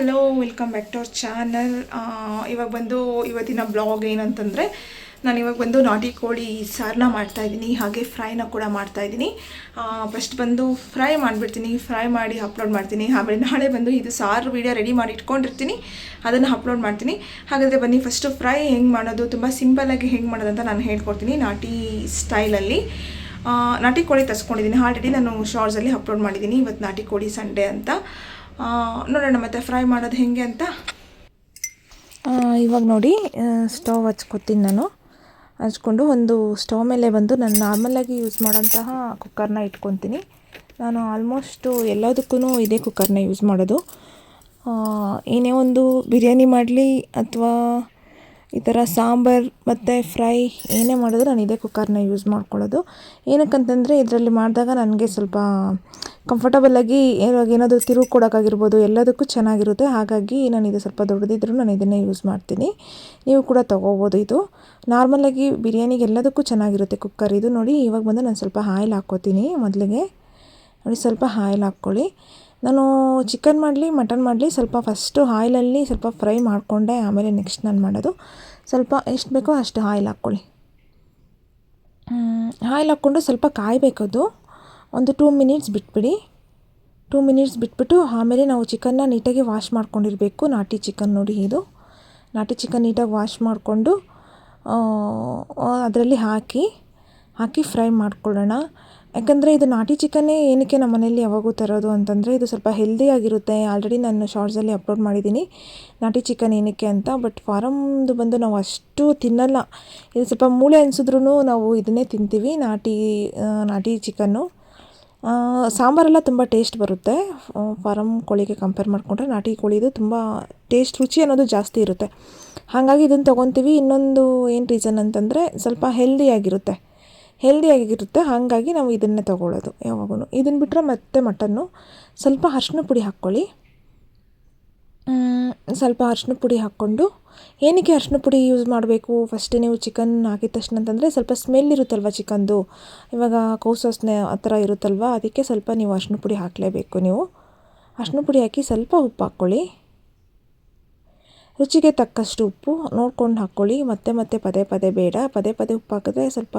Hello welcome back to our channel ಇವಾಗ ಬಂದು ಇವತ್ತಿನ ಬ್ಲಾಗ್ ಏನಂತಂದರೆ, ನಾನು ಇವಾಗ ಬಂದು ನಾಟಿ ಕೋಳಿ ಸಾರನ್ನ ಮಾಡ್ತಾಯಿದ್ದೀನಿ ಹಾಗೆ ಫ್ರೈನ ಕೂಡ ಮಾಡ್ತಾಯಿದ್ದೀನಿ ಫಸ್ಟ್ ಬಂದು ಫ್ರೈ ಮಾಡಿಬಿಡ್ತೀನಿ ಫ್ರೈ ಮಾಡಿ ಅಪ್ಲೋಡ್ ಮಾಡ್ತೀನಿ. ಆಮೇಲೆ ನಾಳೆ ಬಂದು ಇದು ಸಾರು ವೀಡಿಯೋ ರೆಡಿ ಮಾಡಿ ಇಟ್ಕೊಂಡಿರ್ತೀನಿ, ಅದನ್ನು ಅಪ್ಲೋಡ್ ಮಾಡ್ತೀನಿ. ಹಾಗಾದರೆ ಬನ್ನಿ ಫಸ್ಟು ಫ್ರೈ ಹೆಂಗೆ ಮಾಡೋದು, ತುಂಬ ಸಿಂಪಲ್ಲಾಗಿ ಹೆಂಗೆ ಮಾಡೋದು ಅಂತ ನಾನು ಹೇಳ್ಕೊಡ್ತೀನಿ ನಾಟಿ ಸ್ಟೈಲಲ್ಲಿ ನಾಟಿ ಕೋಳಿ ತರಿಸ್ಕೊಂಡಿದ್ದೀನಿ. ಆಲ್ರೆಡಿ ನಾನು ಶಾರ್ಟ್ಸಲ್ಲಿ ಅಪ್ಲೋಡ್ ಮಾಡಿದ್ದೀನಿ, ಇವತ್ತು ನಾಟಿ ಕೋಳಿ ಸಂಡೇ ಅಂತ. ನೋಡೋಣ ಮತ್ತೆ ಫ್ರೈ ಮಾಡೋದು ಹೇಗೆ ಅಂತ. ಇವಾಗ ನೋಡಿ ಸ್ಟವ್ ಹಚ್ಕೊತೀನಿ ನಾನು. ಹಚ್ಕೊಂಡು ಒಂದು ಸ್ಟವ್ ಮೇಲೆ ಬಂದು ನಾನು ನಾರ್ಮಲಾಗಿ ಯೂಸ್ ಮಾಡೋಂತಹ ಕುಕ್ಕರ್ನ ಇಟ್ಕೊತೀನಿ. ನಾನು ಆಲ್ಮೋಸ್ಟು ಎಲ್ಲದಕ್ಕೂ ಇದೇ ಕುಕ್ಕರ್ನ ಯೂಸ್ ಮಾಡೋದು. ಏನೇ ಒಂದು ಬಿರಿಯಾನಿ ಮಾಡಲಿ ಅಥವಾ ಈ ಥರ ಸಾಂಬಾರು ಮತ್ತು ಫ್ರೈ ಏನೇ ಮಾಡಿದ್ರು ನಾನು ಇದೇ ಕುಕ್ಕರ್ನ ಯೂಸ್ ಮಾಡ್ಕೊಳ್ಳೋದು. ಏನಕ್ಕಂತಂದರೆ ಇದರಲ್ಲಿ ಮಾಡಿದಾಗ ನನಗೆ ಸ್ವಲ್ಪ ಕಂಫರ್ಟಬಲಾಗಿ ಇವಾಗ ಏನಾದರೂ ತಿರುವು ಕೊಡೋಕ್ಕಾಗಿರ್ಬೋದು, ಎಲ್ಲದಕ್ಕೂ ಚೆನ್ನಾಗಿರುತ್ತೆ. ಹಾಗಾಗಿ ನಾನು ಇದು ಸ್ವಲ್ಪ ದೊಡ್ಡದಿದ್ರೂ ನಾನು ಇದನ್ನೇ ಯೂಸ್ ಮಾಡ್ತೀನಿ. ನೀವು ಕೂಡ ತೊಗೋಬೋದು ಇದು. ನಾರ್ಮಲಾಗಿ ಬಿರಿಯಾನಿಗೆ ಎಲ್ಲದಕ್ಕೂ ಚೆನ್ನಾಗಿರುತ್ತೆ ಕುಕ್ಕರ್ ಇದು ನೋಡಿ, ಇವಾಗ ಬಂದು ನಾನು ಸ್ವಲ್ಪ ಆಯಿಲ್ ಹಾಕ್ಕೋತೀನಿ ಮೊದಲಿಗೆ. ನೋಡಿ, ಸ್ವಲ್ಪ ಆಯಿಲ್ ಹಾಕ್ಕೊಳ್ಳಿ. ನಾನು ಚಿಕನ್ ಮಾಡಲಿ ಮಟನ್ ಮಾಡಲಿ, ಸ್ವಲ್ಪ ಫಸ್ಟು ಆಯಿಲಲ್ಲಿ ಸ್ವಲ್ಪ ಫ್ರೈ ಮಾಡಿಕೊಂಡೆ. ಆಮೇಲೆ ನೆಕ್ಸ್ಟ್ ನಾನು ಮಾಡೋದು. ಸ್ವಲ್ಪ ಎಷ್ಟು ಬೇಕೋ ಅಷ್ಟು ಆಯಿಲ್ ಹಾಕ್ಕೊಳ್ಳಿ. ಆಯಿಲ್ ಹಾಕ್ಕೊಂಡು ಸ್ವಲ್ಪ ಕಾಯಬೇಕದು. ಒಂದು ಟೂ ಮಿನಿಟ್ಸ್ ಬಿಟ್ಬಿಡಿ. ಟೂ ಮಿನಿಟ್ಸ್ ಬಿಟ್ಬಿಟ್ಟು ಆಮೇಲೆ ನಾವು ಚಿಕನ್ನ ನೀಟಾಗಿ ವಾಶ್ ಮಾಡ್ಕೊಂಡಿರಬೇಕು. ನಾಟಿ ಚಿಕನ್ ನೋಡಿ ಇದು. ನಾಟಿ ಚಿಕನ್ ನೀಟಾಗಿ ವಾಶ್ ಮಾಡಿಕೊಂಡು ಅದರಲ್ಲಿ ಹಾಕಿ ಹಾಕಿ ಫ್ರೈ ಮಾಡ್ಕೊಳ್ಳೋಣ. ಯಾಕಂದರೆ ಇದು ನಾಟಿ ಚಿಕನ್ನೇ ಏನಕ್ಕೆ ನಮ್ಮ ಮನೇಲಿ ಯಾವಾಗೂ ತರೋದು ಅಂತಂದರೆ ಇದು ಸ್ವಲ್ಪ ಹೆಲ್ದಿಯಾಗಿರುತ್ತೆ ಆಲ್ರೆಡಿ ನಾನು ಶಾರ್ಟ್ಸಲ್ಲಿ ಅಪ್ಲೋಡ್ ಮಾಡಿದ್ದೀನಿ. ನಾಟಿ ಚಿಕನ್ ಏನಕ್ಕೆ ಅಂತ ಬಟ್ ಫಾರಮ್ದು ಬಂದು ನಾವು ಅಷ್ಟು ತಿನ್ನಲ್ಲ. ಇದು ಸ್ವಲ್ಪ ಮೂಳೆ ಅನಿಸಿದ್ರೂ ನಾವು ಇದನ್ನೇ ತಿಂತೀವಿ. ನಾಟಿ ನಾಟಿ ಚಿಕನ್ನು ಸಾಂಬಾರೆಲ್ಲ ತುಂಬ ಟೇಸ್ಟ್ ಬರುತ್ತೆ. ಫಾರಮ್ ಕೋಳಿಗೆ ಕಂಪೇರ್ ಮಾಡಿಕೊಂಡ್ರೆ ನಾಟಿ ಕೋಳಿದು ತುಂಬ ಟೇಸ್ಟ್ ರುಚಿ ಅನ್ನೋದು ಜಾಸ್ತಿ ಇರುತ್ತೆ. ಹಾಗಾಗಿ ಇದನ್ನು ತೊಗೊತೀವಿ. ಇನ್ನೊಂದು ಏನು ರೀಸನ್ ಅಂತಂದರೆ ಸ್ವಲ್ಪ ಹೆಲ್ದಿಯಾಗಿರುತ್ತೆ ಹೆಲ್ದಿಯಾಗಿರುತ್ತೆ ಹಾಗಾಗಿ ನಾವು ಇದನ್ನೇ ತೊಗೊಳ್ಳೋದು ಯಾವಾಗೂ ಇದನ್ನು ಬಿಟ್ಟರೆ ಮತ್ತೆ ಮಟನ್ನು ಸ್ವಲ್ಪ ಅರ್ಶಿನ ಪುಡಿ ಹಾಕ್ಕೊಳ್ಳಿ. ಸ್ವಲ್ಪ ಅರ್ಶಿನ ಪುಡಿ ಹಾಕ್ಕೊಂಡು, ಏನಕ್ಕೆ ಅರ್ಶಿನ ಪುಡಿ ಯೂಸ್ ಮಾಡಬೇಕು? ಫಸ್ಟ್ ನೀವು ಚಿಕನ್ ಹಾಕಿದ ತಕ್ಷಣ ಅಂತಂದರೆ ಸ್ವಲ್ಪ ಸ್ಮೆಲ್ ಇರುತ್ತಲ್ವ ಚಿಕನ್ದು ಇವಾಗ ಕೌಸಸ್ನೆ ಆ ಥರ ಇರುತ್ತಲ್ವ? ಅದಕ್ಕೆ ಸ್ವಲ್ಪ ನೀವು ಅರ್ಶಿನ ಪುಡಿ ಹಾಕಲೇಬೇಕು ನೀವು. ಅರ್ಶಿನ ಪುಡಿ ಹಾಕಿ ಸ್ವಲ್ಪ ಉಪ್ಪು ಹಾಕ್ಕೊಳ್ಳಿ. ರುಚಿಗೆ ತಕ್ಕಷ್ಟು ಉಪ್ಪು ನೋಡ್ಕೊಂಡು ಹಾಕ್ಕೊಳ್ಳಿ. ಮತ್ತೆ ಮತ್ತೆ ಪದೇ ಪದೇ ಬೇಡ. ಪದೇ ಪದೇ ಉಪ್ಪು ಹಾಕಿದ್ರೆ ಸ್ವಲ್ಪ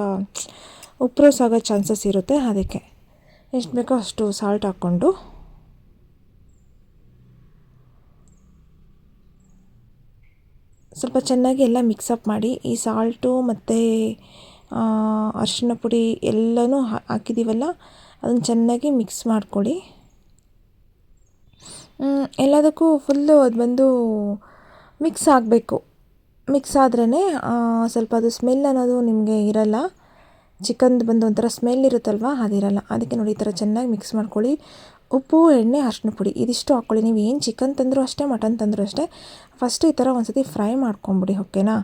ಉಪ್ಪು ರೋಸ್ ಆಗೋ ಚಾನ್ಸಸ್ ಇರುತ್ತೆ ಅದಕ್ಕೆ. ಎಷ್ಟು ಬೇಕೋ ಅಷ್ಟು ಸಾಲ್ಟ್ ಹಾಕ್ಕೊಂಡು. ಸ್ವಲ್ಪ ಚೆನ್ನಾಗಿ ಎಲ್ಲ ಮಿಕ್ಸಪ್ ಮಾಡಿ ಈ ಸಾಲ್ಟು ಮತ್ತು ಅರಿಶಿಣ ಪುಡಿ ಎಲ್ಲನೂ ಹಾಕಿದ್ದೀವಲ್ಲ ಅದನ್ನು ಚೆನ್ನಾಗಿ ಮಿಕ್ಸ್ ಮಾಡ್ಕೊಳ್ಳಿ. ಎಲ್ಲದಕ್ಕೂ ಫುಲ್ಲು ಅದು ಬಂದು ಮಿಕ್ಸ್ ಆಗಬೇಕು. ಮಿಕ್ಸ್ ಆದ್ರೇ ಸ್ವಲ್ಪ ಅದು ಸ್ಮೆಲ್ ಅನ್ನೋದು ನಿಮಗೆ ಇರಲ್ಲ. ಚಿಕನ್ದು ಬಂದು ಒಂಥರ ಸ್ಮೆಲ್ ಇರುತ್ತಲ್ವ? ಅದಿರಲ್ಲ. ಅದಕ್ಕೆ ನೋಡಿ ಈ ಥರ ಚೆನ್ನಾಗಿ ಮಿಕ್ಸ್ ಮಾಡ್ಕೊಳ್ಳಿ. ಉಪ್ಪು, ಎಣ್ಣೆ ಅರಿಶಿನ ಪುಡಿ. ಇದಿಷ್ಟು ಹಾಕ್ಕೊಳ್ಳಿ. ನೀವು ಏನು ಚಿಕನ್ ತಂದರೂ ಅಷ್ಟೇ, ಮಟನ್ ತಂದರೂ ಅಷ್ಟೇ ಫಸ್ಟ್ ಈ ಥರ ಒಂದು ಸತಿ ಫ್ರೈ ಮಾಡ್ಕೊಂಬಿಡಿ ಓಕೆನಾ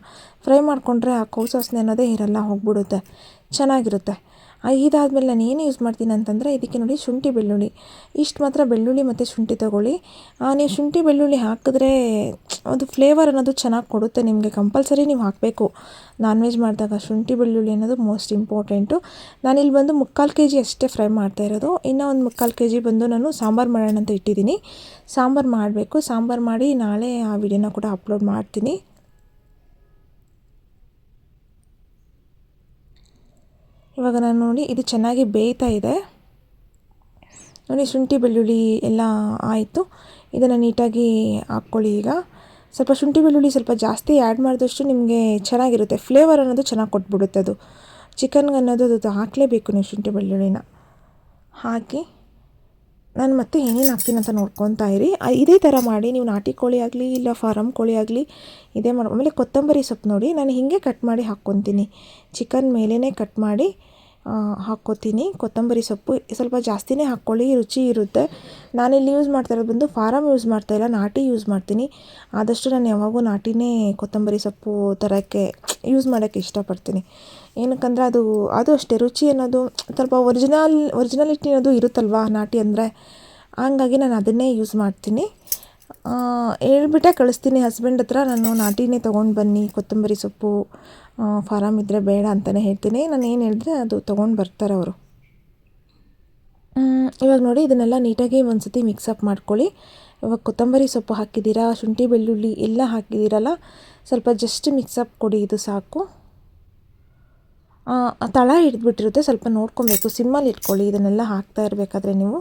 ಫ್ರೈ ಮಾಡಿಕೊಂಡ್ರೆ ಆ ಕೌಸವಾಸನೆ ಅನ್ನೋದೇ ಇರಲ್ಲ, ಹೋಗ್ಬಿಡುತ್ತೆ. ಚೆನ್ನಾಗಿರುತ್ತೆ. ಇದಾದ್ಮೇಲೆ ನಾನು ಏನು ಯೂಸ್ ಮಾಡ್ತೀನಿ ಅಂತಂದರೆ ಇದಕ್ಕೆ ನೋಡಿ ಶುಂಠಿ ಬೆಳ್ಳುಳ್ಳಿ. ಇಷ್ಟು ಮಾತ್ರ ಬೆಳ್ಳುಳ್ಳಿ ಮತ್ತು ಶುಂಠಿ ತೊಗೊಳ್ಳಿ. ನೀವು ಶುಂಠಿ ಬೆಳ್ಳುಳ್ಳಿ ಹಾಕಿದ್ರೆ ಒಂದು ಫ್ಲೇವರ್ ಅನ್ನೋದು ಚೆನ್ನಾಗಿ ಕೊಡುತ್ತೆ ನಿಮಗೆ. ಕಂಪಲ್ಸರಿ ನೀವು ಹಾಕಬೇಕು. ನಾನ್ ವೆಜ್ ಮಾಡಿದಾಗ ಶುಂಠಿ ಬೆಳ್ಳುಳ್ಳಿ ಅನ್ನೋದು ಮೋಸ್ಟ್ ಇಂಪಾರ್ಟೆಂಟು ನಾನಿಲ್ಲಿ ಬಂದು ಮುಕ್ಕಾಲು ಕೆ ಜಿ ಅಷ್ಟೇ ಫ್ರೈ ಮಾಡ್ತಾ ಇರೋದು. ಇನ್ನೂ ಒಂದು ಮುಕ್ಕಾಲು ಕೆ ಜಿ ಬಂದು ನಾನು ಸಾಂಬಾರು ಮಾಡೋಣ ಅಂತ ಇಟ್ಟಿದ್ದೀನಿ. ಸಾಂಬಾರು ಮಾಡಬೇಕು. ಸಾಂಬಾರು ಮಾಡಿ ನಾಳೆ ಆ ವಿಡಿಯೋನ ಕೂಡ ಅಪ್ಲೋಡ್ ಮಾಡ್ತೀನಿ. ಇವಾಗ ನಾನು ನೋಡಿ ಇದು ಚೆನ್ನಾಗಿ ಬೇಯ್ತಾ ಇದೆ. ನೋಡಿ ಶುಂಠಿ, ಬೆಳ್ಳುಳ್ಳಿ ಎಲ್ಲ ಆಯಿತು. ಇದನ್ನು ನೀಟಾಗಿ ಹಾಕ್ಕೊಳ್ಳಿ ಈಗ. ಸ್ವಲ್ಪ ಶುಂಠಿ, ಬೆಳ್ಳುಳ್ಳಿ ಸ್ವಲ್ಪ ಜಾಸ್ತಿ ಆ್ಯಡ್ ಮಾಡಿದಷ್ಟು ನಿಮಗೆ ಚೆನ್ನಾಗಿರುತ್ತೆ. ಫ್ಲೇವರ್ ಅನ್ನೋದು ಚೆನ್ನಾಗಿ ಕೊಟ್ಬಿಡುತ್ತೆ ಅದು. ಚಿಕನ್ಗೆ ಅನ್ನೋದು ಅದು ಹಾಕಲೇಬೇಕು ನೀವು ಶುಂಠಿ, ಬೆಳ್ಳುಳ್ಳಿನ. ಹಾಕಿ. ನಾನು ಮತ್ತೆ ಏನೇನು ಹಾಕ್ತೀನಿ ಅಂತ ನೋಡ್ಕೊತಾ ಇರಿ. ಇದೇ ಥರ ಮಾಡಿ ನೀವು ನಾಟಿ ಕೋಳಿ ಆಗಲಿ ಇಲ್ಲ ಫಾರಮ್ ಕೋಳಿ ಆಗಲಿ ಇದೇ ಮಾಡಿ ಆಮೇಲೆ ಕೊತ್ತಂಬರಿ ಸೊಪ್ಪು ನೋಡಿ ನಾನು ಹೀಗೆ ಕಟ್ ಮಾಡಿ ಹಾಕ್ಕೊತೀನಿ. ಚಿಕನ್ ಮೇಲೇ ಕಟ್ ಮಾಡಿ ಹಾಕ್ಕೊತೀನಿ. ಕೊತ್ತಂಬರಿ ಸೊಪ್ಪು ಸ್ವಲ್ಪ ಜಾಸ್ತಿನೇ ಹಾಕ್ಕೊಳ್ಳಿ, ರುಚಿ ಇರುತ್ತೆ. ನಾನಿಲ್ಲಿ ಯೂಸ್ ಮಾಡ್ತಾ ಇರೋದು ಬಂದು ಫಾರಮ್ ಯೂಸ್ ಮಾಡ್ತಾ ಇಲ್ಲ, ನಾಟಿ ಯೂಸ್ ಮಾಡ್ತೀನಿ. ಆದಷ್ಟು ನಾನು ಯಾವಾಗೂ ನಾಟಿನೇ ಕೊತ್ತಂಬರಿ ಸೊಪ್ಪು ತರೋಕ್ಕೆ ಯೂಸ್ ಮಾಡೋಕ್ಕೆ ಇಷ್ಟಪಡ್ತೀನಿ. ಏನಕ್ಕಂದರೆ ಅದು ಅದು ಅಷ್ಟೇ, ರುಚಿ ಅನ್ನೋದು ಸ್ವಲ್ಪ ಒರಿಜಿನಲ್ ಒರಿಜಿನಾಲಿಟಿ ಅನ್ನೋದು ಇರುತ್ತಲ್ವಾ ನಾಟಿ ಅಂದರೆ? ಹಂಗಾಗಿ ನಾನು ಅದನ್ನೇ ಯೂಸ್ ಮಾಡ್ತೀನಿ. ಹೇಳ್ಬಿಟ್ಟೆ ಕಳಿಸ್ತೀನಿ ಹಸ್ಬೆಂಡ್ ಹತ್ರ. ನಾನು ನಾಟಿನೇ ತೊಗೊಂಡು ಬನ್ನಿ, ಕೊತ್ತಂಬರಿ ಸೊಪ್ಪು ಫಾರಮ್ ಇದ್ದರೆ ಬೇಡ ಅಂತಲೇ ಹೇಳ್ತೀನಿ. ನಾನು ಏನು ಹೇಳಿದ್ರೆ ಅದು ತೊಗೊಂಡು ಬರ್ತಾರೆ ಅವರು. ಇವಾಗ ನೋಡಿ ಇದನ್ನೆಲ್ಲ ನೀಟಾಗಿ ಒಂದು ಸತಿ ಮಿಕ್ಸಪ್ ಮಾಡ್ಕೊಳ್ಳಿ. ಇವಾಗ ಕೊತ್ತಂಬರಿ ಸೊಪ್ಪು ಹಾಕಿದ್ದೀರಾ, ಶುಂಠಿ, ಬೆಳ್ಳುಳ್ಳಿ ಎಲ್ಲ ಹಾಕಿದ್ದೀರಲ್ಲ, ಸ್ವಲ್ಪ ಜಸ್ಟ್ ಮಿಕ್ಸಪ್ ಕೊಡಿ, ಇದು ಸಾಕು. ತಳ ಹಿಡಿದ್ಬಿಟ್ಟಿರುತ್ತೆ. ಸ್ವಲ್ಪ ನೋಡ್ಕೊಬೇಕು. ಸಿಮ್ಮಲ್ಲಿ ಇಟ್ಕೊಳ್ಳಿ. ಇದನ್ನೆಲ್ಲ ಹಾಕ್ತಾ ಇರಬೇಕಾದ್ರೆ ನೀವು.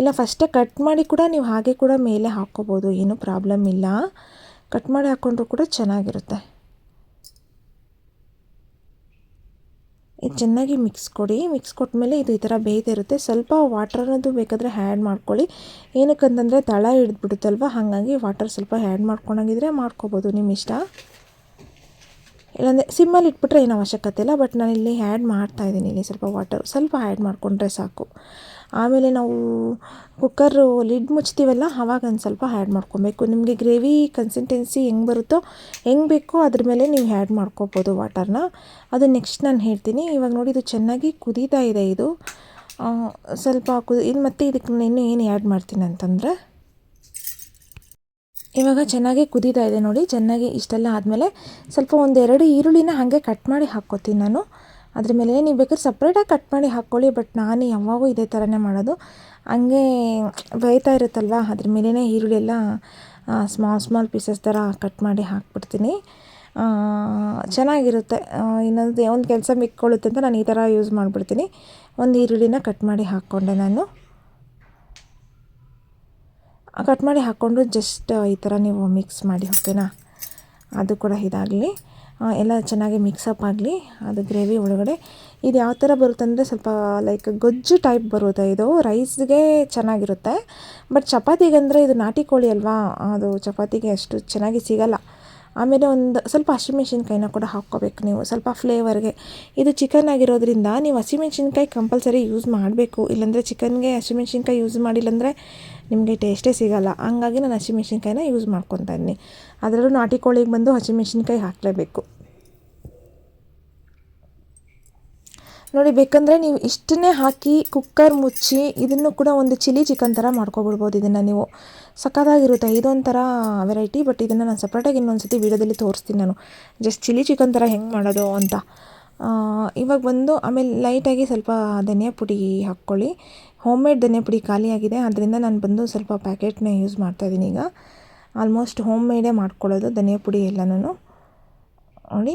ಇಲ್ಲ ಫಸ್ಟೇ ಕಟ್ ಮಾಡಿ ಕೂಡ ನೀವು ಹಾಗೆ ಕೂಡ ಮೇಲೆ ಹಾಕ್ಕೋಬೋದು. ಏನೂ ಪ್ರಾಬ್ಲಮ್ ಇಲ್ಲ. ಕಟ್ ಮಾಡಿ ಹಾಕ್ಕೊಂಡ್ರು ಕೂಡ ಚೆನ್ನಾಗಿರುತ್ತೆ. ಇದು ಚೆನ್ನಾಗಿ ಮಿಕ್ಸ್ ಕೊಡಿ. ಮಿಕ್ಸ್ ಕೊಟ್ಮೇಲೆ ಇದು ಈ ಥರ ಬೇಯ್ತಿರುತ್ತೆ ಸ್ವಲ್ಪ ವಾಟರ್ ಅನ್ನೋದು ಬೇಕಾದರೆ ಹ್ಯಾಡ್ ಮಾಡ್ಕೊಳ್ಳಿ. ಏನಕ್ಕಂತಂದರೆ ತಳ ಹಿಡಿದ್ಬಿಡುತ್ತಲ್ವ? ಹಾಗಾಗಿ ವಾಟರ್ ಸ್ವಲ್ಪ ಹ್ಯಾಡ್ ಮಾಡ್ಕೊಂಡಂಗಿದ್ರೆ ಮಾಡ್ಕೋಬೋದು. ನಿಮ್ಮ ಇಷ್ಟ ಇಲ್ಲಾಂದರೆ ಸಿಮ್ಮಲ್ಲಿ ಇಟ್ಬಿಟ್ರೆ ಏನು ಅವಶ್ಯಕತೆ ಇಲ್ಲ ಬಟ್ ನಾನು ಇಲ್ಲಿ ಆ್ಯಡ್ ಮಾಡ್ತಾಯಿದ್ದೀನಿ ಇಲ್ಲಿ ಸ್ವಲ್ಪ ವಾಟರ್ ಸ್ವಲ್ಪ ಆ್ಯಡ್ ಮಾಡಿಕೊಂಡ್ರೆ ಸಾಕು. ಆಮೇಲೆ ನಾವು ಕುಕ್ಕರು ಲಿಡ್ ಮುಚ್ತೀವಲ್ಲ ಆವಾಗ ಒಂದು ಸ್ವಲ್ಪ ಆ್ಯಡ್ ಮಾಡ್ಕೊಬೇಕು. ನಿಮಗೆ ಗ್ರೇವಿ ಕನ್ಸಿಸ್ಟೆನ್ಸಿ ಹೆಂಗೆ ಬರುತ್ತೋ, ಹೆಂಗೆ ಬೇಕೋ ಅದ್ರ ಮೇಲೆ ನೀವು ಆ್ಯಡ್ ಮಾಡ್ಕೋಬೋದು ವಾಟರ್ನ ಅದು ನೆಕ್ಸ್ಟ್ ನಾನು ಹೇಳ್ತೀನಿ. ಇವಾಗ ನೋಡಿ ಇದು ಚೆನ್ನಾಗಿ ಕುದೀತಾ ಇದೆ ಇದು. ಸ್ವಲ್ಪ ಕುದಿ ಇದು ಮತ್ತೆ ಇದಕ್ಕೆ ನಾನು ಇನ್ನೂ ಏನು ಆ್ಯಡ್ ಮಾಡ್ತೀನಿ ಅಂತಂದರೆ ಇವಾಗ ಚೆನ್ನಾಗಿ ಕುದೀತಾ ಇದೆ ನೋಡಿ, ಚೆನ್ನಾಗಿ ಇಷ್ಟೆಲ್ಲ ಆದಮೇಲೆ ಸ್ವಲ್ಪ ಒಂದೆರಡು ಈರುಳ್ಳಿನ ಹಾಗೆ ಕಟ್ ಮಾಡಿ ಹಾಕ್ಕೋತೀನಿ ನಾನು. ಅದ್ರ ಮೇಲೆ ನೀವು ಬೇಕಾದ್ರೆ ಸಪ್ರೇಟಾಗಿ ಕಟ್ ಮಾಡಿ ಹಾಕ್ಕೊಳ್ಳಿ ಬಟ್ ನಾನು ಯಾವಾಗೂ ಇದೇ ಥರನೇ ಮಾಡೋದು. ಹಂಗೆ ಬೇಯ್ತಾ ಇರುತ್ತಲ್ವ, ಅದ್ರ ಮೇಲೇ ಈರುಳ್ಳಿ ಎಲ್ಲ ಸ್ಮಾಲ್ ಸ್ಮಾಲ್ ಪೀಸಸ್ ಥರ ಕಟ್ ಮಾಡಿ ಹಾಕ್ಬಿಡ್ತೀನಿ. ಚೆನ್ನಾಗಿರುತ್ತೆ. ಇನ್ನೊಂದು, ಒಂದು ಕೆಲಸ ಮಿಕ್ಕೊಳ್ಳುತ್ತೆ ಅಂತ ನಾನು ಈ ಥರ ಯೂಸ್ ಮಾಡಿಬಿಡ್ತೀನಿ. ಒಂದು ಈರುಳ್ಳಿನ ಕಟ್ ಮಾಡಿ ಹಾಕ್ಕೊಂಡೆ ನಾನು. ಕಟ್ ಮಾಡಿ ಹಾಕ್ಕೊಂಡು ಜಸ್ಟ್ ಈ ಥರ ನೀವು ಮಿಕ್ಸ್ ಮಾಡಿ ಓಕೆನಾ ಅದು ಕೂಡ ಇದಾಗಲಿ. ಎಲ್ಲ ಚೆನ್ನಾಗಿ ಮಿಕ್ಸಪ್ ಆಗಲಿ. ಅದು ಗ್ರೇವಿ ಒಳಗಡೆ. ಇದು ಯಾವ ಥರ ಬರುತ್ತಂದರೆ ಸ್ವಲ್ಪ ಲೈಕ್ ಗೊಜ್ಜು ಟೈಪ್ ಬರುತ್ತೆ. ಇದು ರೈಸ್ಗೆ ಚೆನ್ನಾಗಿರುತ್ತೆ. ಬಟ್ ಚಪಾತಿಗಂದರೆ ಇದು ನಾಟಿ ಕೋಳಿ ಅಲ್ವಾ? ಅದು ಚಪಾತಿಗೆ ಅಷ್ಟು ಚೆನ್ನಾಗಿ ಸಿಗಲ್ಲ. ಆಮೇಲೆ ಒಂದು ಸ್ವಲ್ಪ ಹಸಿಮೆಣ್ಸಿನ್ಕಾಯಿನ ಕೂಡ ಹಾಕ್ಕೋಬೇಕು ನೀವು. ಸ್ವಲ್ಪ ಫ್ಲೇವರ್ಗೆ ಇದು ಚಿಕನ್ ಆಗಿರೋದ್ರಿಂದ ನೀವು ಹಸಿಮೆಣ್ಸಿನ್ಕಾಯಿ ಕಂಪಲ್ಸರಿ ಯೂಸ್ ಮಾಡಬೇಕು. ಇಲ್ಲಾಂದರೆ ಚಿಕನ್ಗೆ ಹಸಿಮೆಣ್ಸಿನ್ಕಾಯಿ ಯೂಸ್ ಮಾಡಿಲ್ಲಂದರೆ ನಿಮಗೆ ಟೇಸ್ಟೇ ಸಿಗಲ್ಲ. ಹಂಗಾಗಿ ನಾನು ಹಸಿಮೆಣ್ಸಿನ್ಕಾಯಿನ ಯೂಸ್ ಮಾಡ್ಕೊತಾ ಇದ್ದೀನಿ. ಅದರಲ್ಲೂ ನಾಟಿ ಕೋಳಿಗೆ ಬಂದು ಹಸಿಮೆಣ್ಸಿನ್ಕಾಯಿ ಹಾಕಲೇಬೇಕು. ನೋಡಿ, ಬೇಕಂದರೆ ನೀವು ಇಷ್ಟನ್ನೇ ಹಾಕಿ ಕುಕ್ಕರ್ ಮುಚ್ಚಿ ಇದನ್ನು ಕೂಡ ಒಂದು ಚಿಲ್ಲಿ ಚಿಕನ್ ಥರ ಮಾಡ್ಕೊಬಿಡ್ಬೋದು ಇದನ್ನು ನೀವು. ಸಖತ್ತಾಗಿರುತ್ತೆ. ಇದೊಂಥರ ವೆರೈಟಿ ಬಟ್ ಇದನ್ನು ನಾನು ಸಪ್ರೇಟಾಗಿ ಇನ್ನೊಂದು ಸತಿ ವೀಡಿಯೋದಲ್ಲಿ ತೋರಿಸ್ತೀನಿ ನಾನು. ಜಸ್ಟ್ ಚಿಲ್ಲಿ ಚಿಕನ್ ಥರ ಹೆಂಗೆ ಮಾಡೋದು ಅಂತ. ಇವಾಗ ಬಂದು ಆಮೇಲೆ ಲೈಟಾಗಿ ಸ್ವಲ್ಪ ಧನಿಯಾ ಪುಡಿ ಹಾಕ್ಕೊಳ್ಳಿ. ಹೋಮ್ ಮೇಡ್ ಧನಿಯಾ ಪುಡಿ ಖಾಲಿಯಾಗಿದೆ ಅದರಿಂದ ನಾನು ಬಂದು ಸ್ವಲ್ಪ ಪ್ಯಾಕೆಟ್ನ ಯೂಸ್ ಮಾಡ್ತಾಯಿದ್ದೀನಿ ಈಗ. ಆಲ್ಮೋಸ್ಟ್ ಹೋಮ್ ಮೇಡೇ ಮಾಡ್ಕೊಳ್ಳೋದು ಧನಿಯಾ ಪುಡಿ ಎಲ್ಲನೂ ನೋಡಿ,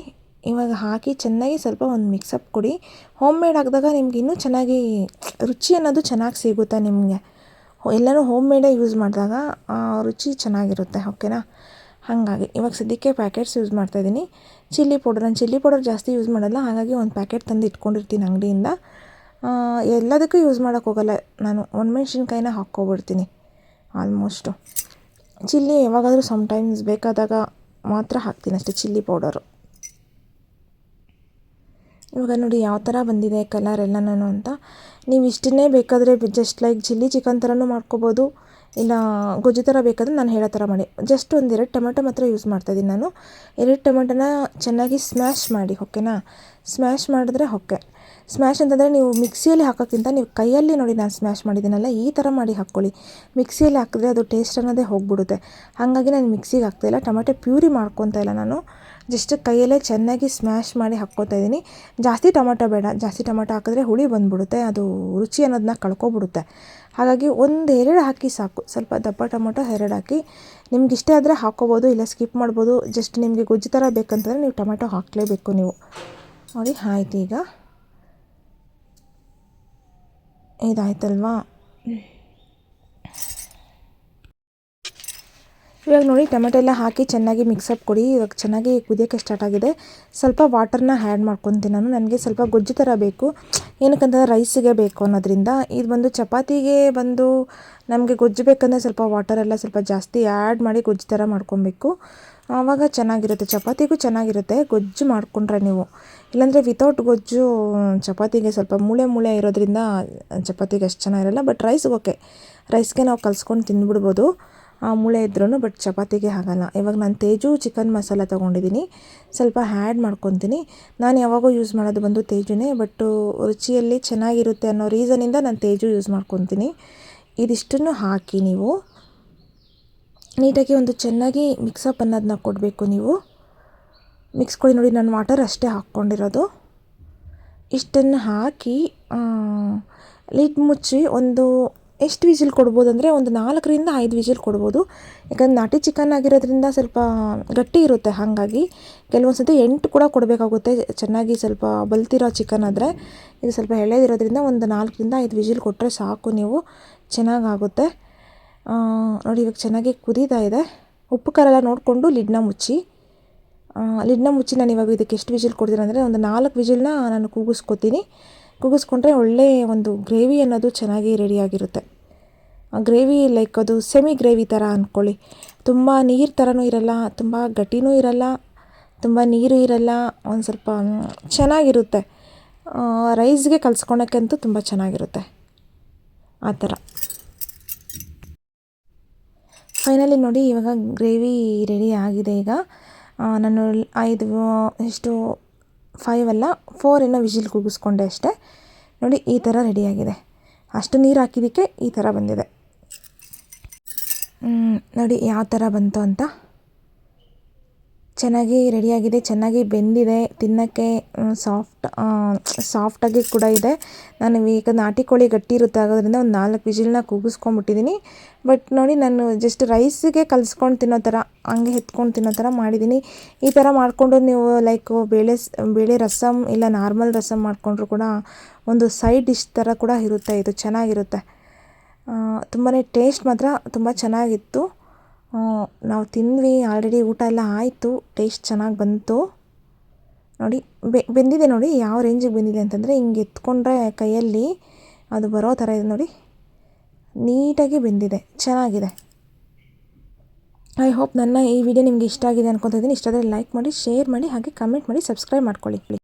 ಇವಾಗ ಹಾಕಿ ಚೆನ್ನಾಗಿ ಸ್ವಲ್ಪ ಒಂದು ಮಿಕ್ಸಪ್ ಕೊಡಿ. ಹೋಮ್ ಮೇಡ್ ಹಾಕಿದಾಗ ನಿಮ್ಗೆ ಇನ್ನೂ ಚೆನ್ನಾಗಿ ರುಚಿ ಅನ್ನೋದು ಚೆನ್ನಾಗಿ ಸಿಗುತ್ತೆ ನಿಮಗೆ. ಎಲ್ಲನೂ ಹೋಮ್ ಮೇಡೇ ಯೂಸ್ ಮಾಡಿದಾಗ ರುಚಿ ಚೆನ್ನಾಗಿರುತ್ತೆ ಓಕೆನಾ ಹಾಗಾಗಿ ಇವಾಗ ಸದ್ಯಕ್ಕೆ ಪ್ಯಾಕೆಟ್ಸ್ ಯೂಸ್ ಮಾಡ್ತಾಯಿದ್ದೀನಿ ಚಿಲ್ಲಿ ಪೌಡರ್, ನಾನು ಚಿಲ್ಲಿ ಪೌಡರ್ ಜಾಸ್ತಿ ಯೂಸ್ ಮಾಡಲ್ಲ, ಹಾಗಾಗಿ ಒಂದು ಪ್ಯಾಕೆಟ್ ತಂದು ಇಟ್ಕೊಂಡಿರ್ತೀನಿ ಅಂಗಡಿಯಿಂದ. ಎಲ್ಲದಕ್ಕೂ ಯೂಸ್ ಮಾಡೋಕ್ಕೆ ಹೋಗಲ್ಲ. ನಾನು ಒಣಮೆಣ್ಸಿನ್ಕಾಯಿನ ಹಾಕ್ಕೊಬಿಡ್ತೀನಿ, ಆಲ್ಮೋಸ್ಟು. ಚಿಲ್ಲಿ ಯಾವಾಗಾದರೂ ಸಮ್ಟೈಮ್ಸ್ ಬೇಕಾದಾಗ ಮಾತ್ರ ಹಾಕ್ತೀನಿ ಅಷ್ಟೇ ಚಿಲ್ಲಿ ಪೌಡರು. ಇವಾಗ ನೋಡಿ ಯಾವ ಥರ ಬಂದಿದೆ ಕಲರ್ ಎಲ್ಲನೂ ಅಂತ. ನೀವು ಇಷ್ಟನ್ನೇ ಬೇಕಾದರೆ ಜಸ್ಟ್ ಲೈಕ್ ಚಿಲ್ಲಿ ಚಿಕನ್ ಥರನೂ ಮಾಡ್ಕೋಬೋದು. ಇಲ್ಲ ಗೊಜ್ಜು ಥರ ಬೇಕಾದರೆ ನಾನು ಹೇಳೋ ಥರ ಮಾಡಿ. ಜಸ್ಟ್ ಒಂದು ಎರಡು ಟೊಮೆಟೊ ಮಾತ್ರ ಯೂಸ್ ಮಾಡ್ತಾಯಿದ್ದೀನಿ ನಾನು. ಎರಡು ಟೊಮೆಟೊನ ಚೆನ್ನಾಗಿ ಸ್ಮ್ಯಾಶ್ ಮಾಡಿ, ಓಕೆನಾ? ಸ್ಮ್ಯಾಶ್ ಮಾಡಿದ್ರೆ ಓಕೆ. ಸ್ಮ್ಯಾಶ್ ಅಂತಂದರೆ ನೀವು ಮಿಕ್ಸಿಯಲ್ಲಿ ಹಾಕೋಕ್ಕಿಂತ ನೀವು ಕೈಯಲ್ಲಿ ನೋಡಿ ನಾನು ಸ್ಮ್ಯಾಶ್ ಮಾಡಿದ್ದೀನಲ್ಲ, ಈ ಥರ ಮಾಡಿ ಹಾಕ್ಕೊಳ್ಳಿ. ಮಿಕ್ಸಿಯಲ್ಲಿ ಹಾಕಿದ್ರೆ ಅದು ಟೇಸ್ಟ್ ಅನ್ನೋದೇ ಹೋಗ್ಬಿಡುತ್ತೆ. ಹಾಗಾಗಿ ನಾನು ಮಿಕ್ಸಿಗೆ ಹಾಕ್ತಾಯಿಲ್ಲ ಟೊಮೆಟೊ ಪ್ಯೂರಿ ಮಾಡ್ಕೊತಾ ಇಲ್ಲ ನಾನು. ಜಸ್ಟ್ ಕೈಯಲ್ಲೇ ಚೆನ್ನಾಗಿ ಸ್ಮ್ಯಾಶ್ ಮಾಡಿ ಹಾಕ್ಕೊತಾ ಇದ್ದೀನಿ. ಜಾಸ್ತಿ ಟೊಮೆಟೊ ಬೇಡ, ಜಾಸ್ತಿ ಟೊಮೆಟೊ ಹಾಕಿದ್ರೆ ಹುಳಿ ಬಂದುಬಿಡುತ್ತೆ, ಅದು ರುಚಿ ಅನ್ನೋದನ್ನ ಕಳ್ಕೊಬಿಡುತ್ತೆ. ಹಾಗಾಗಿ ಒಂದು ಎರಡು ಹಾಕಿ ಸಾಕು. ಸ್ವಲ್ಪ ದಪ್ಪ ಟೊಮೊಟೊ ಎರಡು ಹಾಕಿ. ನಿಮ್ಗೆ ಇಷ್ಟ ಆದರೆ ಹಾಕ್ಕೋಬೋದು ಇಲ್ಲ ಸ್ಕಿಪ್ ಮಾಡ್ಬೋದು ಜಸ್ಟ್ ನಿಮಗೆ ಗೊಜ್ಜು ಥರ ಬೇಕಂತಂದರೆ ನೀವು ಟೊಮೆಟೊ ಹಾಕಲೇಬೇಕು ನೀವು. ನೋಡಿ, ಆಯ್ತು ಈಗ. ಇದಾಯ್ತಲ್ವಾ? ಇವಾಗ ನೋಡಿ, ಟೊಮೆಟೊ ಎಲ್ಲ ಹಾಕಿ ಚೆನ್ನಾಗಿ ಮಿಕ್ಸಪ್ ಕೊಡಿ. ಇವಾಗ ಚೆನ್ನಾಗಿ ಕುದಿಯೋಕ್ಕೆ ಸ್ಟಾರ್ಟ್ ಆಗಿದೆ. ಸ್ವಲ್ಪ ವಾಟರ್ನ ಆ್ಯಡ್ ಮಾಡ್ಕೊತೀನಿ ನಾನು. ನನಗೆ ಸ್ವಲ್ಪ ಗೊಜ್ಜು ಥರ ಬೇಕು. ಏನಕ್ಕಂತಂದರೆ ರೈಸಿಗೆ ಬೇಕು ಅನ್ನೋದ್ರಿಂದ. ಇದು ಬಂದು ಚಪಾತಿಗೆ ಬಂದು ನಮಗೆ ಗೊಜ್ಜು ಬೇಕಂದರೆ ಸ್ವಲ್ಪ ವಾಟರೆಲ್ಲ ಸ್ವಲ್ಪ ಜಾಸ್ತಿ ಆ್ಯಡ್ ಮಾಡಿ ಗೊಜ್ಜು ಥರ ಮಾಡ್ಕೊಬೇಕು. ಆವಾಗ ಚೆನ್ನಾಗಿರುತ್ತೆ. ಚಪಾತಿಗೂ ಚೆನ್ನಾಗಿರುತ್ತೆ. ಗೊಜ್ಜು ಮಾಡಿಕೊಂಡ್ರೆ ನೀವು. ಇಲ್ಲಾಂದರೆ ವಿತೌಟ್ ಗೊಜ್ಜು, ಚಪಾತಿಗೆ ಸ್ವಲ್ಪ ಮೂಳೆ ಮೂಳೆ ಇರೋದ್ರಿಂದ, ಚಪಾತಿಗೆ ಅಷ್ಟು ಚೆನ್ನಾಗಿರಲ್ಲ. ಬಟ್ ರೈಸ್ಗೆ ಓಕೆ ರೈಸ್ಗೆ ನಾವು ಕಲ್ಸ್ಕೊಂಡು ತಿಂದ್ಬಿಡ್ಬೋದು. ಮೂಳೆ ಇದ್ರೂ ಬಟ್ ಚಪಾತಿಗೆ ಆಗಲ್ಲ ಇವಾಗ ನಾನು ತೇಜು ಚಿಕನ್ ಮಸಾಲ ತೊಗೊಂಡಿದ್ದೀನಿ ಸ್ವಲ್ಪ ಹ್ಯಾಡ್ ಮಾಡ್ಕೊತೀನಿ. ನಾನು ಯಾವಾಗೂ ಯೂಸ್ ಮಾಡೋದು ಬಂದು ತೇಜುನೇ ಬಟ್ಟು ರುಚಿಯಲ್ಲಿ ಚೆನ್ನಾಗಿರುತ್ತೆ ಅನ್ನೋ ರೀಸನಿಂದ ನಾನು ತೇಜು ಯೂಸ್ ಮಾಡ್ಕೊತೀನಿ. ಇದಿಷ್ಟನ್ನು ಹಾಕಿ ನೀವು. ನೀಟಾಗಿ ಒಂದು ಚೆನ್ನಾಗಿ ಮಿಕ್ಸಪ್ ಅನ್ನೋದನ್ನ ಕೊಡಬೇಕು ನೀವು. ಮಿಕ್ಸ್ ಕೊಡಿ ನೋಡಿ, ನಾನು ವಾಟರ್ ಅಷ್ಟೇ ಹಾಕ್ಕೊಂಡಿರೋದು. ಇಷ್ಟನ್ನು ಹಾಕಿ ಲಿಡ್ ಮುಚ್ಚಿ ಒಂದು ಎಷ್ಟು ವಿಜಿಲ್ ಕೊಡ್ಬೋದು ಅಂದರೆ ಒಂದು ನಾಲ್ಕರಿಂದ ಐದು ವಿಜಿಲ್ ಕೊಡ್ಬೋದು. ಯಾಕಂದ್ರೆ ನಾಟಿ ಚಿಕನ್ ಆಗಿರೋದ್ರಿಂದ ಸ್ವಲ್ಪ ಗಟ್ಟಿ ಇರುತ್ತೆ ಹಾಗಾಗಿ. ಕೆಲವೊಂದು ಸತಿ ಎಂಟು ಕೂಡ ಕೊಡಬೇಕಾಗುತ್ತೆ, ಚೆನ್ನಾಗಿ ಸ್ವಲ್ಪ ಬಲ್ತಿರೋ ಚಿಕನ್ ಆದರೆ. ಇದು ಸ್ವಲ್ಪ ಎಳೆದಿರೋದ್ರಿಂದ ಒಂದು ನಾಲ್ಕರಿಂದ ಐದು ವಿಜಿಲ್ ಕೊಟ್ಟರೆ ಸಾಕು ನೀವು, ಚೆನ್ನಾಗಾಗುತ್ತೆ. ನೋಡಿ ಇವಾಗ ಚೆನ್ನಾಗಿ ಕುದೀತಾ ಇದೆ. ಉಪ್ಪು ಖಾರ ಎಲ್ಲ ನೋಡಿಕೊಂಡು ಲಿಡ್ನ ಮುಚ್ಚಿ. ಲಿಡ್ನ ಮುಚ್ಚಿ ನಾನು ಇವಾಗ ಇದಕ್ಕೆ ಎಷ್ಟು ವಿಜಿಲ್ ಕೊಡ್ತೀನಿ ಅಂದರೆ ಒಂದು ನಾಲ್ಕು ವಿಜಿಲ್ನ ನಾನು ಕೂಗಿಸ್ಕೊತೀನಿ. ಕೂಗಿಸ್ಕೊಂಡ್ರೆ ಒಳ್ಳೆ ಒಂದು ಗ್ರೇವಿ ಅನ್ನೋದು ಚೆನ್ನಾಗಿ ರೆಡಿಯಾಗಿರುತ್ತೆ ಗ್ರೇವಿ ಲೈಕ್ ಅದು ಸೆಮಿ ಗ್ರೇವಿ ಥರ ಅಂದ್ಕೊಳ್ಳಿ ತುಂಬ ನೀರು ಥರನೂ ಇರಲ್ಲ, ತುಂಬ ಗಟ್ಟಿನೂ ಇರಲ್ಲ, ತುಂಬ ನೀರು ಇರಲ್ಲ, ಒಂದು ಸ್ವಲ್ಪ ಚೆನ್ನಾಗಿರುತ್ತೆ. ರೈಸ್ಗೆ ಕಲ್ಸ್ಕೊಳಕ್ಕಂತೂ ತುಂಬ ಚೆನ್ನಾಗಿರುತ್ತೆ. ಆ ಥರ ಫೈನಲಿ ನೋಡಿ ಇವಾಗ ಗ್ರೇವಿ ರೆಡಿ ಆಗಿದೆ ಈಗ. ನಾನು ಐದು ಎಷ್ಟು ಫೈವ್ ಅಲ್ಲ ಫೋರ್ ಏನೋ ವಿಜಿಲ್ ಕೂಗಿಸ್ಕೊಂಡೆ ಅಷ್ಟೇ. ನೋಡಿ, ಈ ಥರ ರೆಡಿಯಾಗಿದೆ ಅಷ್ಟು ನೀರು ಹಾಕಿದ್ದಕ್ಕೆ ಈ ಥರ ಬಂದಿದೆ. ನೋಡಿ, ಯಾವ ಥರ ಬಂತು ಅಂತ. ಚೆನ್ನಾಗಿ ರೆಡಿಯಾಗಿದೆ, ಚೆನ್ನಾಗಿ ಬೆಂದಿದೆ, ತಿನ್ನೋಕ್ಕೆ ಸಾಫ್ಟ್ ಸಾಫ್ಟಾಗಿ ಕೂಡ ಇದೆ. ನಾನು ಈಗ ನಾಟಿ ಕೋಳಿ ಗಟ್ಟಿ ಇರುತ್ತೆ ಆಗೋದ್ರಿಂದ ಒಂದು ನಾಲ್ಕು ವಿಜಿಲ್ನ ಕೂಗಿಸ್ಕೊಂಡ್ಬಿಟ್ಟಿದ್ದೀನಿ ಬಟ್ ನೋಡಿ ನಾನು ಜಸ್ಟ್ ರೈಸಿಗೆ ಕಲಿಸ್ಕೊಂಡು ತಿನ್ನೋ ಥರ, ಹಂಗೆ ಎತ್ಕೊಂಡು ತಿನ್ನೋ ಥರ ಮಾಡಿದ್ದೀನಿ ಈ ಥರ ಮಾಡಿಕೊಂಡು ನೀವು ಲೈಕ್ ಬೇಳೆ ಬೇಳೆ ರಸಮ್ ಇಲ್ಲ ನಾರ್ಮಲ್ ರಸಮ್ ಮಾಡಿಕೊಂಡ್ರು ಕೂಡ ಒಂದು ಸೈಡ್ ಡಿಶ್ ಥರ ಕೂಡ ಇರುತ್ತೆ, ಇದು ಚೆನ್ನಾಗಿರುತ್ತೆ. ತುಂಬಾ ಟೇಸ್ಟ್ ಮಾತ್ರ ತುಂಬ ಚೆನ್ನಾಗಿತ್ತು. ನಾವು ತಿಂದ್ವಿ ಆಲ್ರೆಡಿ ಊಟ ಎಲ್ಲ ಆಯಿತು ಟೇಸ್ಟ್ ಚೆನ್ನಾಗಿ ಬಂತು. ನೋಡಿ ಬೆಂದಿದೆ ನೋಡಿ, ಯಾವ ರೇಂಜಿಗೆ ಬೆಂದಿದೆ ಅಂತಂದರೆ ಹಿಂಗೆ ಎತ್ಕೊಂಡ್ರೆ ಕೈಯಲ್ಲಿ ಅದು ಬರೋ ಥರ ಇದೆ ನೋಡಿ. ನೀಟಾಗಿ ಬೆಂದಿದೆ, ಚೆನ್ನಾಗಿದೆ. ಐ ಹೋಪ್ ನನ್ನ ಈ ವಿಡಿಯೋ ನಿಮಗೆ ಇಷ್ಟ ಆಗಿದೆ ಅನ್ಕೊತಾ ಇದ್ದೀನಿ. ಇಷ್ಟ ಆದರೆ ಲೈಕ್ ಮಾಡಿ ಶೇರ್ ಮಾಡಿ, ಹಾಗೆ ಕಮೆಂಟ್ ಮಾಡಿ ಸಬ್ಸ್ಕ್ರೈಬ್ ಮಾಡ್ಕೊಳ್ಳಿ